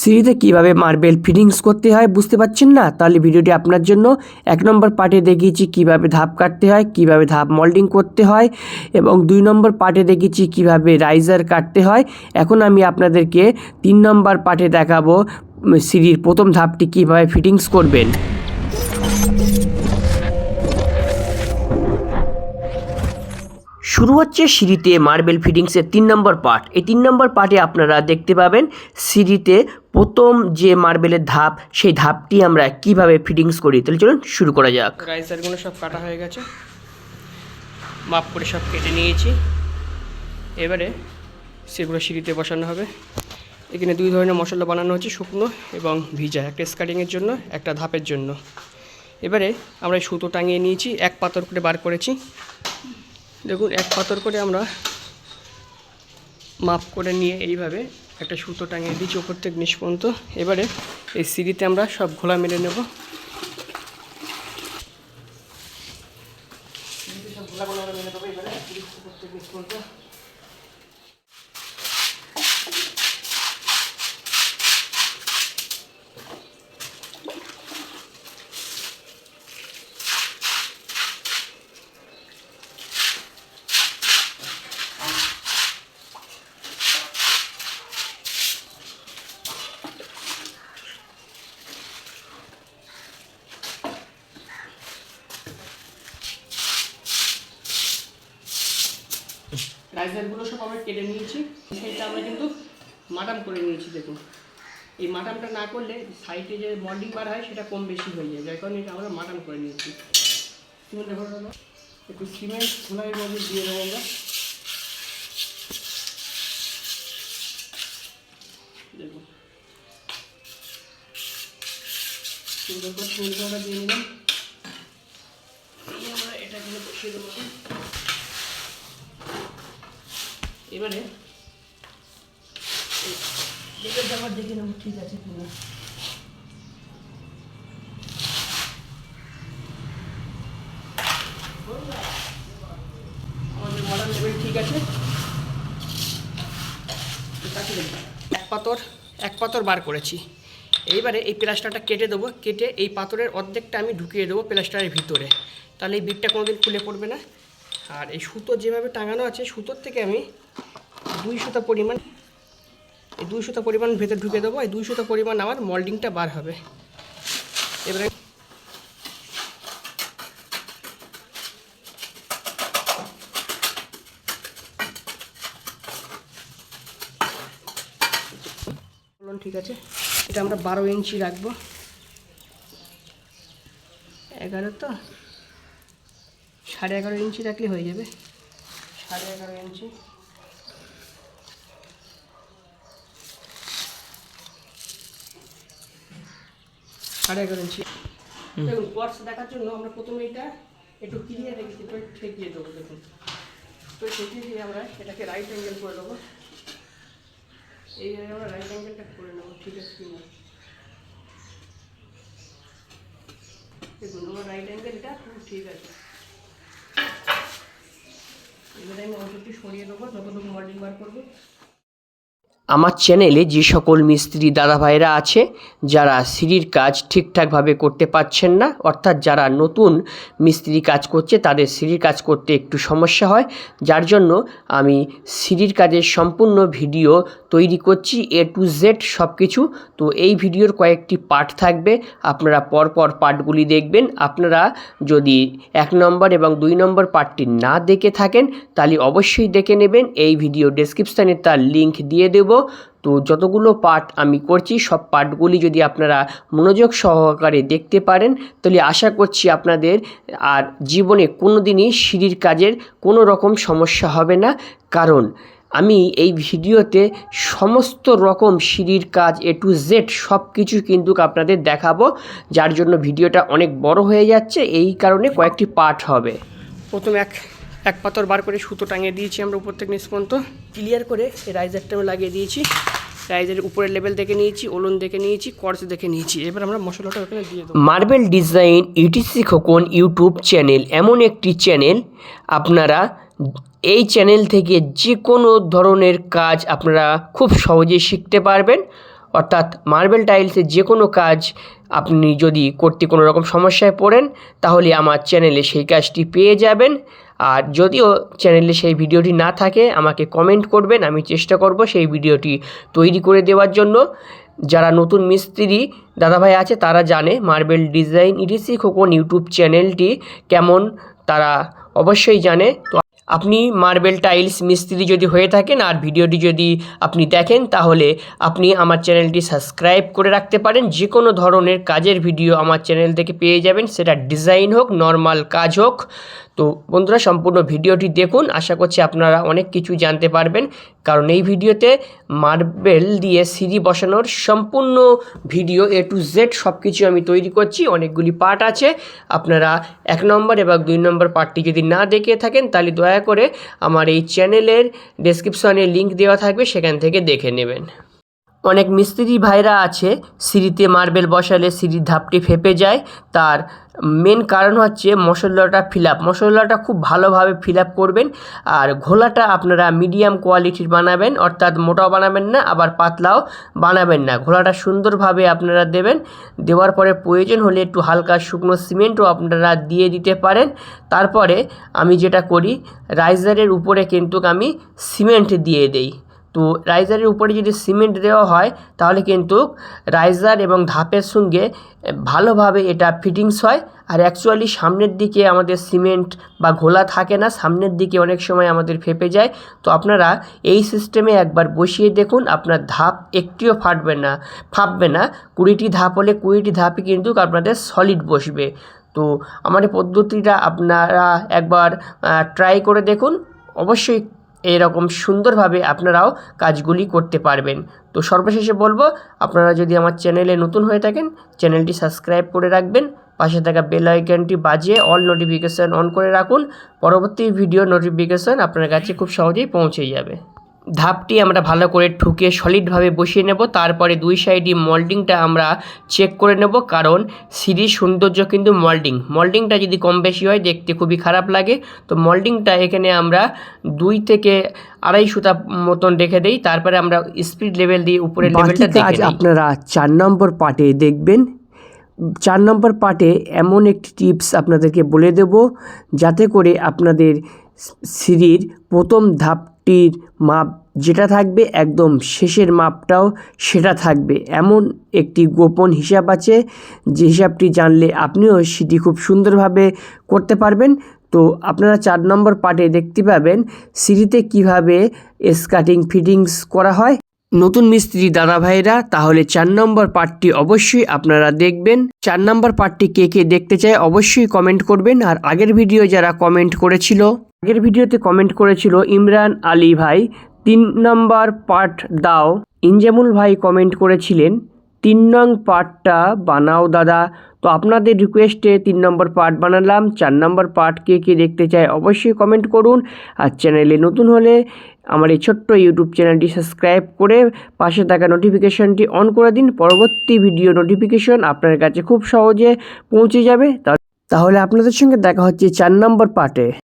সিঁড়িতে কীভাবে marble fittings করতে হয় বুঝতে পারছেন না? তাহলে ভিডিওটি আপনার জন্য এক নম্বর পার্টে দেখিয়েছি কীভাবে ধাপ কাটতে হয়, কীভাবে ধাপ মল্ডিং করতে হয় এবং দুই নম্বর পার্টে দেখিয়েছি কীভাবে রাইজার কাটতে হয়। এখন আমি আপনাদেরকে তিন নম্বর পার্টে দেখাবো সিঁড়ির প্রথম ধাপটি কীভাবে ফিটিংস করবেন। শুরু হচ্ছে সিঁড়িতে মার্বেল ফিটিংসের তিন নম্বর পার্ট। এই তিন নম্বর পার্টে আপনারা দেখতে পাবেন সিঁড়িতে প্রথম যে মার্বেলের ধাপ, সেই ধাপটি আমরা কীভাবে ফিটিংস করি। তাহলে চলুন শুরু করা যাক। রাইসারগুলো সব কাটা হয়ে গেছে। মাপ করে সব কেটে নিয়েছি। এবারে সেগুলো সিঁড়িতে বসানো হবে। এখানে দুই ধরনের মশলা বানানো হচ্ছে, শুকনো এবং ভিজা। একটা স্কাটিংয়ের জন্য, একটা ধাপের জন্য। এবারে আমরা সুতো টাঙিয়ে নিয়েছি, এক পাতর করে বার করেছি। দেখুন, এক পাতর করে আমরা মাপ করে নিয়ে এইভাবে একটা সুতো টাঙিয়ে দিচ্ছি ওপর থেকে নিচ পর্যন্ত। এবারে এই সিঁড়িতে আমরা সব ঘোলা মেরে নেব। আমরা মেরে দেবো এবারে রাইজারগুলো সব আমরা কেটে নিয়েছি। সেইটা আমরা কিন্তু মাটাম করে নিয়েছি, দেখুন। এই মাটামটা না করলে সাইডে যে মল্ডিং বার হয়, সেটা কম বেশি হয়ে যায় যার কারণে এটা আমরা মাটাম করে নিয়েছি। সিমেন্ট দেখো একটু সিমেন্ট খোলাইয়ের মধ্যে দিয়ে দেবো আমরা। দেখুন। সুন্দর দিয়ে নিলাম। আমরা এটা এখানে বসিয়ে দেবো। এবারে দেখে নেব ঠিক আছে কিনা। আমাদের মডার্ন লেভেল ঠিক আছে। এক পাতর এক পাতর বার করেছি। এইবারে এই প্লাস্টারটা কেটে দেবো কেটে এই পাথরের অর্ধেকটা আমি ঢুকিয়ে দেবো প্লাস্টারের ভিতরে। তাহলে এই বিটটা কোনোদিন খুলে পড়বে না। আর এই সুতো যেভাবে টাঙানো আছে সুতোর থেকে আমি দুই সুতা পরিমাণ, এই দুই সুতা পরিমাণ ভেতরে ঢুকে দেবো, এই দুই সুতা পরিমাণ আমার মল্ডিংটা বার হবে। এবারে ঠিক আছে, এটা আমরা বারো ইঞ্চি রাখব। এগারো তো, সাড়ে এগারো ইঞ্চি রাখলে হয়ে যাবে। সাড়ে এগারো ইঞ্চি। সাড়ে এগারো ইঞ্চি। দেখুন কোয়ার্স দেখার জন্য আমরা প্রথমে এটা একটু ক্লিয়ার রেখেছি তো ঠেকিয়ে দেবো দেখুন। তো ঠেকিয়ে দিয়ে আমরা এটাকে রাইট অ্যাঙ্গেল করে দেবো। এই জায়গায় আমরা রাইট অ্যাঙ্গেলটা করে নেব ঠিক আছে কিনা দেখুন আমার রাইট অ্যাঙ্গেলটা খুব ঠিক আছে। এবারে আমি অল্পটি সরিয়ে দেবো যতটুকু মডেলিং বার করব। আমার চ্যানেলে যে সকল মিস্ত্রি দাদা ভাইরা আছে, যারা সিঁড়ির কাজ ঠিকঠাকভাবে করতে পারছেন না, অর্থাৎ যারা নতুন মিস্ত্রি কাজ করছে, তাদের সিঁড়ির কাজ করতে একটু সমস্যা হয়। যার জন্য আমি সিঁড়ির কাজের সম্পূর্ণ ভিডিও তৈরি করছি এ টু জেড সব কিছু তো এই ভিডিওর কয়েকটি পার্ট থাকবে, আপনারা পরপর পার্টগুলি দেখবেন। আপনারা যদি এক নম্বর এবং দুই নম্বর পার্টটি না দেখে থাকেন, তাহলে অবশ্যই দেখে নেবেন। এই ভিডিও ডেসক্রিপশানে তার লিংক দিয়ে দেব। তো যতগুলো পার্ট আমি করছি, সব পার্টগুলি যদি আপনারা মনোযোগ সহকারে দেখতে পারেন, তাহলে আশা করছি আপনাদের আর জীবনে কোনো দিনই সিঁড়ির কাজের কোনো রকম সমস্যা হবে না। কারণ আমি এই ভিডিওতে সমস্ত রকম সিঁড়ির কাজ এ টু জেড সব কিছু কিন্তু আপনাদের দেখাবো, যার জন্য ভিডিওটা অনেক বড় হয়ে যাচ্ছে, এই কারণে কয়েকটি পার্ট হবে। প্রথম এক এক পাতর বার করে সুতো টাঙিয়ে দিয়েছি আমরা উপর থেকে নিচ পর্যন্ত। ক্লিয়ার করে এই রাইজারটা আমি লাগিয়ে দিয়েছি। রাইজের উপরের লেভেল দেখে নিয়েছি, ওলন দেখে নিয়েছি কর্স দেখে নিয়েছি। এবার আমরা মশলাটা ওখানে দিয়ে দেবো। Marble design UTC Khokon YouTube channel এমন একটি চ্যানেল আপনারা এই চ্যানেল থেকে যে কোনো ধরনের কাজ আপনারা খুব সহজে শিখতে পারবেন। অর্থাৎ মার্বেল টাইলসে যে কোনো কাজ আপনি যদি করতে কোনো রকম সমস্যায় পড়েন, তাহলে আমার চ্যানেলে সেই কাজটি পেয়ে যাবেন। আর যদিও চ্যানেলে সেই ভিডিওটি না থাকে, আমাকে কমেন্ট করবেন, আমি চেষ্টা করব সেই ভিডিওটি তৈরি করে দেওয়ার জন্য। যারা নতুন মিস্ত্রি দাদাভাই আছে, তারা জানে marble design EDC Khokon YouTube চ্যানেলটি কেমন, তারা অবশ্যই জানে। তো আপনি মার্বেল টাইলস মিস্ত্রি যদি হয়ে থাকেন, আর ভিডিওটি যদি আপনি দেখেন, তাহলে আপনি আমার চ্যানেলটি সাবস্ক্রাইব করে রাখতে পারেন। যে কোনো ধরনের কাজের ভিডিও আমার চ্যানেল থেকে পেয়ে যাবেন, সেটা ডিজাইন হোক নর্মাল কাজ হোক। তো বন্ধুরা, সম্পূর্ণ ভিডিওটি দেখুন। আশা করছি আপনারা অনেক কিছু জানতে পারবেন। কারণ এই ভিডিওতে মার্বেল দিয়ে সিঁড়ি বসানোর সম্পূর্ণ ভিডিও এ টু জেড সব কিছু আমি তৈরি করছি। অনেকগুলি পার্ট আছে। আপনারা এক নম্বর এবং দুই নম্বর পার্টটি যদি না দেখে থাকেন, তাহলে দয়া করে আমার এই চ্যানেলের ডেসক্রিপশনে লিংক দেওয়া থাকবে। সেখান থেকে দেখে নেবেন। অনেক মিস্ত্রি ভাইরা আছে, সিঁড়িতে মার্বেল বসালে সিঁড়ির ধাপটি ফেপে যায়। তার মেন কারণ হচ্ছে মশলাটা ফিল আপ মশলাটা খুব ভালোভাবে ফিল আপ করবেন আর ঘোলাটা আপনারা মিডিয়াম কোয়ালিটির বানাবেন, অর্থাৎ মোটাও বানাবেন না, আবার পাতলাও বানাবেন না। ঘোলাটা সুন্দরভাবে আপনারা দেবেন, দেওয়ার পরে প্রয়োজন হলে একটু হালকা শুকনো সিমেন্টও আপনারা দিয়ে দিতে পারেন। তারপরে আমি যেটা করি, রাইজারের উপরে কিন্তু আমি সিমেন্ট দিয়ে দেই। তো রাইজারের উপরে যদি সিমেন্ট দেওয়া হয়, তাহলে কিন্তু রাইজার এবং ধাপের সঙ্গে ভালোভাবে এটা ফিটিংস হয়। আর অ্যাকচুয়ালি সামনের দিকে আমাদের সিমেন্ট বা ঘোলা থাকে না, সামনের দিকে অনেক সময় আমাদের ফেপে যায়। তো আপনারা এই সিস্টেমে একবার বসিয়ে দেখুন, আপনার ধাপ একটিও ফাটবে না, ফাঁপবে না। কুড়িটি ধাপ হলে কুড়িটি ধাপই কিন্তু আপনাদের সলিড বসবে। তো আমার পদ্ধতিটা আপনারা একবার ট্রাই করে দেখুন। অবশ্যই এরকম সুন্দরভাবে আপনারাও কাজগুলি করতে পারবেন। তো সর্বশেষে বলব, আপনারা যদি আমার চ্যানেলে নতুন হয়ে থাকেন, চ্যানেলটি সাবস্ক্রাইব করে রাখবেন, পাশে থাকা বেল আইকনটি বাজিয়ে অল নোটিফিকেশান অন করে রাখুন। পরবর্তী ভিডিও নোটিফিকেশান আপনার কাছে খুব সহজেই পৌঁছে যাবে। ধাপটি আমরা ভালো করে ঠুকে সলিডভাবে বসিয়ে নেব। তারপরে দুই সাইডই মল্ডিংটা আমরা চেক করে নেব কারণ সিঁড়ির সৌন্দর্য কিন্তু মল্ডিং মল্ডিংটা যদি কম বেশি হয় দেখতে খুবই খারাপ লাগে। তো মল্ডিংটা এখানে আমরা দুই থেকে আড়াই সুতা মতন রেখে দেই। তারপরে আমরা স্পিড লেভেল দিয়ে উপরের লেভেলটা দেখে আপনারা চার নম্বর পার্টে দেখবেন। চার নম্বর পার্টে এমন একটি টিপস আপনাদেরকে বলে দেব যাতে করে আপনাদের সিঁড়ির প্রথম ধাপটির মাপ যেটা থাকবে একদম শেষের মাপটাও সেটা থাকবে। এমন একটি গোপন হিসাব আছে, যে হিসাবটি জানলে আপনিও সেটি খুব সুন্দরভাবে করতে পারবেন। তো আপনারা চার নম্বর পার্টে দেখতে পাবেন সিঁড়িতে কীভাবে স্কাটিং ফিটিংস করা হয়। নতুন মিস্ত্রি দাদা ভাইরা, তাহলে চার নম্বর পার্টটি অবশ্যই আপনারা দেখবেন। চার নম্বর পার্টটি কে কে দেখতে চায় অবশ্যই কমেন্ট করবেন। আর আগের ভিডিও যারা কমেন্ট করেছিল, আগের ভিডিওতে কমেন্ট করেছিল ইমরান আলী ভাই, তিন নম্বর পার্ট দাও। ইনজামুল ভাই কমেন্ট করেছিলেন, তিন নং পার্টটা বানাও দাদা। তো আপনাদের রিকোয়েস্টে তিন নম্বর পার্ট বানালাম, চার নম্বর পার্ট কে কে দেখতে চায় অবশ্যই কমেন্ট করুন। আর চ্যানেলে নতুন হলে আমার এই ছোট্ট ইউটিউব চ্যানেলটি সাবস্ক্রাইব করে পাশে থাকা নোটিফিকেশনটি অন করে দিন। পরবর্তী ভিডিও নোটিফিকেশন আপনার কাছে খুব সহজে পৌঁছে যাবে। তাহলে আপনাদের সঙ্গে দেখা হচ্ছে চার নম্বর পার্টে